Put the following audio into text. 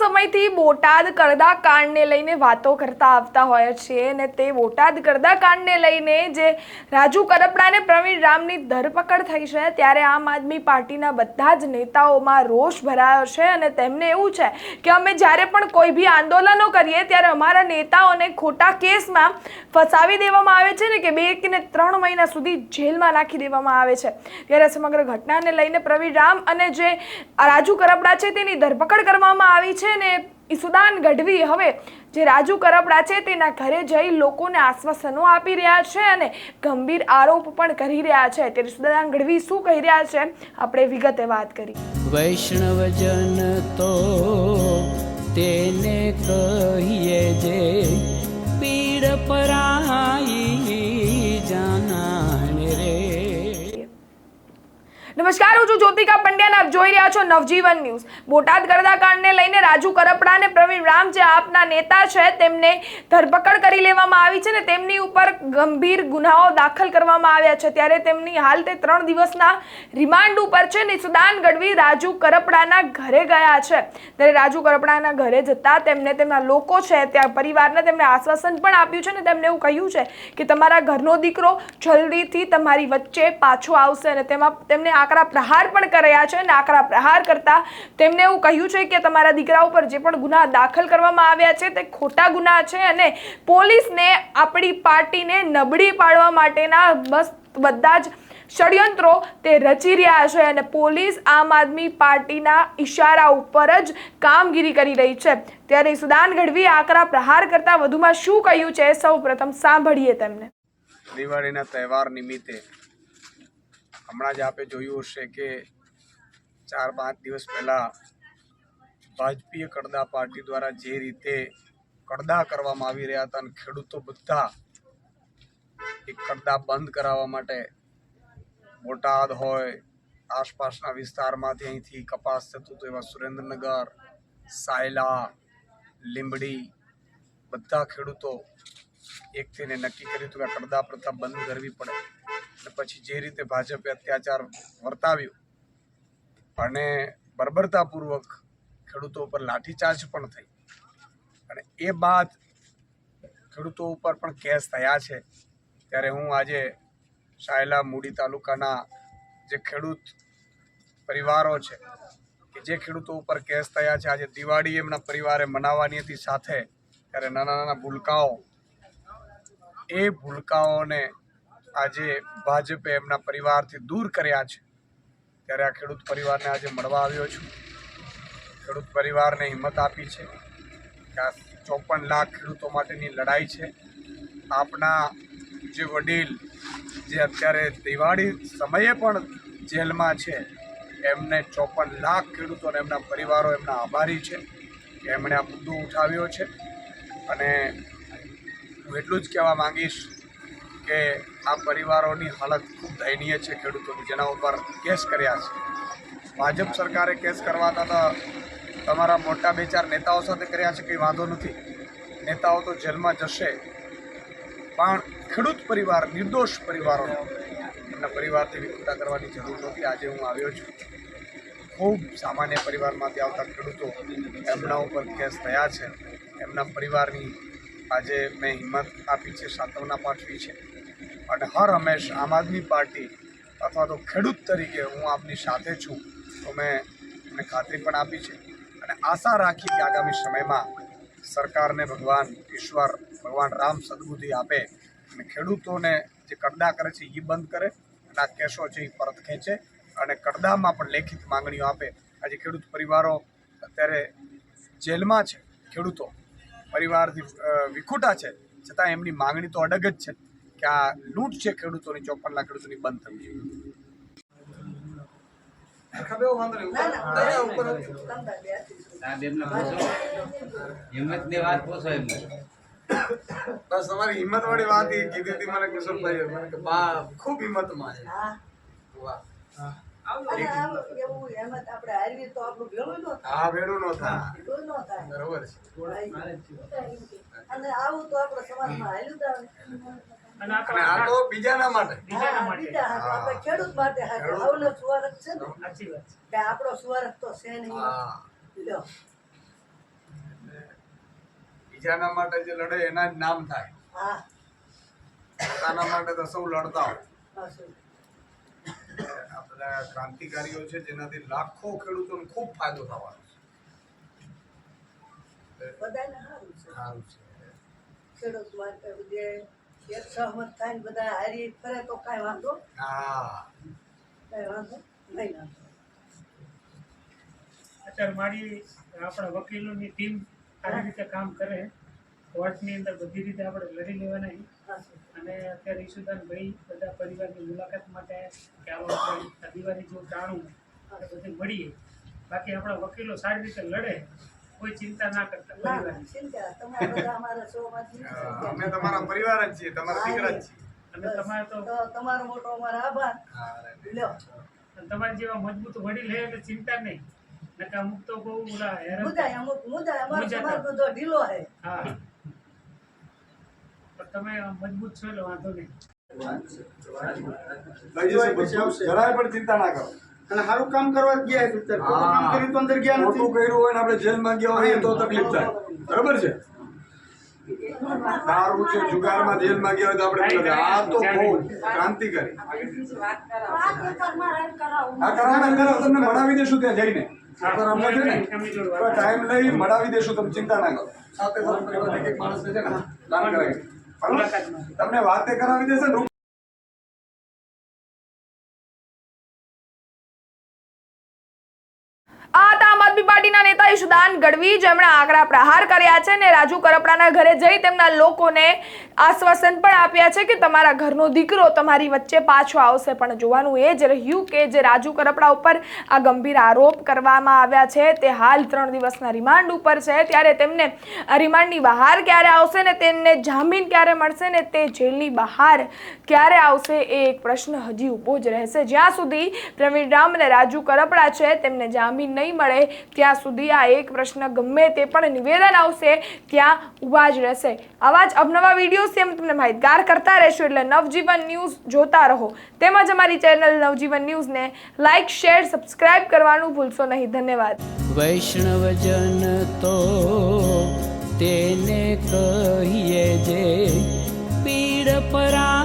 સમયથી બોટાદ કરદા કાંડને લઈને વાતો કરતા આવતા હોય છે અને તે બોટાદ કરદા કાંડને લઈને જે રાજુ કરપડા અને પ્રવીણ રામની ધરપકડ થઈ છે, ત્યારે આમ આદમી પાર્ટીના બધા જ નેતાઓમાં રોષ ભરાયો છે અને તેમને એવું છે કે અમે જ્યારે પણ કોઈ બી આંદોલનો કરીએ, ત્યારે અમારા નેતાઓને ખોટા કેસમાં ફસાવી દેવામાં આવે છે ને કે બે કે ત્રણ મહિના સુધી જેલમાં નાખી દેવામાં આવે છે. ત્યારે સમગ્ર ઘટનાને લઈને પ્રવીણ રામ અને જે રાજુ કરપડા છે, તેની ધરપકડ કરવામાં આવી છે ને ઈસુદાન ગઢવી હવે જે રાજુ કરપડા છે તેના ઘરે જઈ લોકોને આશ્વાસનો આપી રહ્યા છે અને ગંભીર આરોપ પણ કરી રહ્યા છે. ત્યારે ઈસુદાન ગઢવી શું કહી રહ્યા છે? આપણે વિગતે વાત કરી. વૈષ્ણવજન તો તેને કહીએ જે પીડ પરાઈ જાના રે. નમસ્કાર હું છું જ્યોતિકા પંડ્યા અને આપ જોઈ રહ્યા છો નવજીવન ન્યૂઝ. બોટાદ કરદા કાંડને લઈને રાજુ કરપડા અને પ્રવીણ રામ જે આપના નેતા છે, તેમને ધરપકડ કરી લેવામાં આવી છે ને તેમની ઉપર ગંભીર ગુનાઓ દાખલ કરવામાં આવ્યા છે. ત્યારે તેમની હાલ તે ત્રણ દિવસના રિમાન્ડ ઉપર છે. ને સુદાન ગઢવી રાજુ કરપડાના ઘરે ગયા છે. ત્યારે રાજુ કરપડાના ઘરે જતા તેમને તેમના લોકો છે, ત્યાં પરિવારને તેમને આશ્વાસન પણ આપ્યું છે ને તેમને એવું કહ્યું છે કે તમારા ઘરનો દીકરો જલ્દીથી તમારી વચ્ચે પાછો આવશે અને તેમાં તેમને આકરા પ્રહાર પણ કર્યા છે અને આકરા પ્રહાર કરતા તેમને એવું કહ્યું છે કે તમારા દીકરા ઉપર જે પણ ગુના દાખલ કરવામાં આવ્યા છે તે ખોટા ગુના છે અને પોલીસને આપણી પાર્ટીને નબળી પાડવા માટેના બસ બધા જ ષડયંત્રો તે રચી રહ્યા છે અને પોલીસ આમ આદમી પાર્ટીના ઇશારા ઉપર જ કામગીરી કરી રહી છે. ત્યારે સુદાન ગઢવી આકરા પ્રહાર કરતા વધુમાં શું કહ્યું છે સૌ પ્રથમ સાંભળીએ તેમને. દિવાળીના તહેવાર નિમિત્તે હમણાં જ આપે જોયું હશે કે ચાર પાંચ દિવસ પહેલાં ભાજપીય કડદા પાર્ટી દ્વારા જે રીતે કડદા કરવામાં આવી રહ્યા હતા અને ખેડૂતો બધા એ કડદા બંધ કરાવવા માટે બોટાદ હોય, આસપાસના વિસ્તારમાંથી અહીંથી કપાસ થતું હતું, એવા સુરેન્દ્રનગર, સાયલા, લીંબડી, બધા ખેડૂતો એક થઈને નક્કી કર્યું હતું કે કડદા પ્રથા બંધ કરવી પડે. અને પછી જે રીતે ભાજપે અત્યાચાર વર્તાવ્યો અને બર્બરતાપૂર્વક ખેડૂતો ઉપર લાઠીચાર્જ પણ થઈ. અને એ બાદ ખેડૂતો ઉપર પણ કેસ થયા છે. ત્યારે હું આજે સાયલા મૂડી તાલુકાના જે ખેડૂત પરિવારો છે, કે જે ખેડૂતો ઉપર કેસ થયા છે, આજે દિવાળી એમના પરિવારે મનાવવાની હતી સાથે ત્યારે નાના નાના ભૂલકાઓ, એ ભૂલકાઓને આજે ભાજપે એમના પરિવારથી દૂર કર્યા છે. ત્યારે આ ખેડૂત પરિવારને આજે મળવા આવ્યો છું. ખેડૂત પરિવારને હિંમત આપી છે કે આ ચોપન લાખ ખેડૂતો માટેની લડાઈ છે. આપના જે વડીલ જે અત્યારે દિવાળી સમયે પણ જેલમાં છે, એમને ચોપન લાખ ખેડૂતો અને એમના પરિવારો એમના આભારી છે કે એમણે આ મુદ્દો ઉઠાવ્યો છે. અને હું એટલું જ કહેવા માંગીશ કે આ પરિવારોની હાલત ખૂબ દયનીય છે ખેડૂતોની, જેના ઉપર કેસ કર્યા છે. ભાજપ સરકારે કેસ કરવાતા હતા તમારા મોટા બે ચાર નેતાઓ સાથે કર્યા છે, કંઈ વાંધો નથી. નેતાઓ તો જેલમાં જશે. પણ ખેડૂત પરિવાર, નિર્દોષ પરિવારોનો એમના પરિવારથી વિકૃતા કરવાની જરૂર નથી આજે હું આવ્યો છું. ખૂબ સામાન્ય પરિવારમાંથી આવતા ખેડૂતો એમના ઉપર કેસ થયા છે. એમના પરિવારની આજે મેં હિંમત આપી છે, સાંત્વના પાઠવી છે. અને હર હંમેશ આમ આદમી પાર્ટી અથવા તો ખેડૂત તરીકે હું આપની સાથે છું, તો મેં એમને ખાતરી પણ આપી છે. અને આશા રાખી કે આગામી સમયમાં સરકારને ભગવાન ઈશ્વર, ભગવાન રામ સદબુદ્ધિ આપે અને ખેડૂતોને જે કરડા કરે છે એ બંધ કરે. અને આ કેસો છે એ પરત ખેંચે અને કરદામાં પણ લેખિત માંગણીઓ આપે. આજે ખેડૂત પરિવારો અત્યારે જેલમાં છે, ખેડૂતો. પરિવારથી વિખૂટા છે. છતાં એમની માંગણી તો અડગ જ છે. કે આ લૂંટ છે ખેડૂતોની ચોપન લાખ ખેડૂતોની બંધ થવી જોઈએ. હિંમતની વાત બસ તમારી હિંમત વાળી વાત કીધી હતી મને કિશોરભાઈ મને કે બા ખૂબ હિંમતમાં છે. વાહ. હા. નો થાય. બરોબર છે. અને આવું તો આપણે સમાજમાં હાલ્યું જ આવે. અને આ તો બીજાના માટે. હા, બીજા આપણે ખેડૂત માટે હાથે. સુવારક છે ને? કે આપણો સુવારક તો છે નહીં. લ્યો. બીજાના માટે જે લડે એના જ નામ થાય. હા. પોતાના માટે તો સૌ લડતા હોય. હા શું આ બધા ક્રાંતિકારીઓ છે જેનાથી લાખો ખેડૂતોને ખૂબ ફાયદો થવાનો બધાને સારું છે. સારું છે. ખેડૂત માટે જે એક સહમત થાય ને બધા હારી કરે તો કાંઈ વાંધો? હા. કાંઈ વાંધો? નહીં વાંધો. અત્યારે મારી આપણા વકીલોની ટીમ સારી રીતે કામ કરે કોર્ટની અંદર બધી રીતે આપણે લડી લેવાના અને અત્યારે ઈશુદાનભાઈ બધા પરિવારની મુલાકાત માટે કે આવો આપણે દિવાળી જેવું જાણવું આપણે બધે મળીએ. બાકી આપણા વકીલો સારી રીતે લડે કોઈ ચિંતા ના કરતા અમે તમારા પરિવાર જ છીએ તમારા દીકરા જ છીએ. અને તમારે તો તમારો મોટો અમારો આભાર. લ્યો. અને જેવા મજબૂત વડીલ હે એટલે ચિંતા નહીં. નકા અમુક તો બહુ ઓલા હેરાન મુદાય અમુક મુદાય અમારો સમાજ બધો ઢીલો છે હા. પણ તમે મજબૂત છો એટલે વાંધો નહીં. જરાય પણ ચિંતા ના કરો. અને સારું કામ કરવા ગયા છે અત્યારે. ખોટું કામ કર્યું તો અંદર ગયા ખોટું નથી કર્યું હોય ને આપણે જેલમાં ગયા હોય તો તકલીફ થાય. બરાબર છે? દારૂ છે જુગારમાં જેલમાં ગયા હોય તો આપણે આ તો બહુ ક્રાંતિકારી. આ કરાવવાના કરાવો તમને મળાવી દેશું ત્યાં જઈને. પર અમને છે ને એમની ટાઈમ લઈ મળાવી દેશું તમે ચિંતા ના કરો. સાથે સાથે છે ને કરાવી. તમને વાતે કરાવી દેશે આમ આદમી પાર્ટીના નેતા ઈશુદાન ગઢવી, જેમણે આકરા પ્રહાર કર્યા છે અને રાજુ કરપડાના ઘરે જઈ તેમના લોકોને આશ્વાસન પણ આપ્યા છે કે તમારા ઘરનો દીકરો તમારી વચ્ચે પાછો આવશે. પણ જોવાનું એ જ રહ્યું કે જે રાજુ કરપડા ઉપર આ ગંભીર આરોપ કરવામાં આવ્યા છે, તે હાલ ત્રણ દિવસના રિમાન્ડ ઉપર છે. ત્યારે તેમને રિમાન્ડની બહાર ક્યારે આવશે ને તેમને જામીન ક્યારે મળશે ને તે જેલની બહાર ક્યારે આવશે એ એક પ્રશ્ન હજી ઊભો જ રહેશે. જ્યાં સુધી પ્રવીણ રામ અને રાજુ કરપડા છે, તેમને જામીન નહીં મળે ત્યાં સુધી આ એક પ્રશ્ન ગમે તે પણ નિવેદન આવશે, ત્યાં ઊભા જ રહેશે. આવા જ અવનવા વીડિયો સેમ તમને માહિતગાર કરતા રહેશું એટલે નવજીવન ન્યૂઝ જોતા રહો. તેમજ અમારી ચેનલ નવજીવન ન્યૂઝને લાઇક શેર, સબસ્ક્રાઇબ કરવાનું ભૂલશો નહીં. ધન્યવાદ. વૈષ્ણવજન તો તેને કહીએ જે, પીડ પરા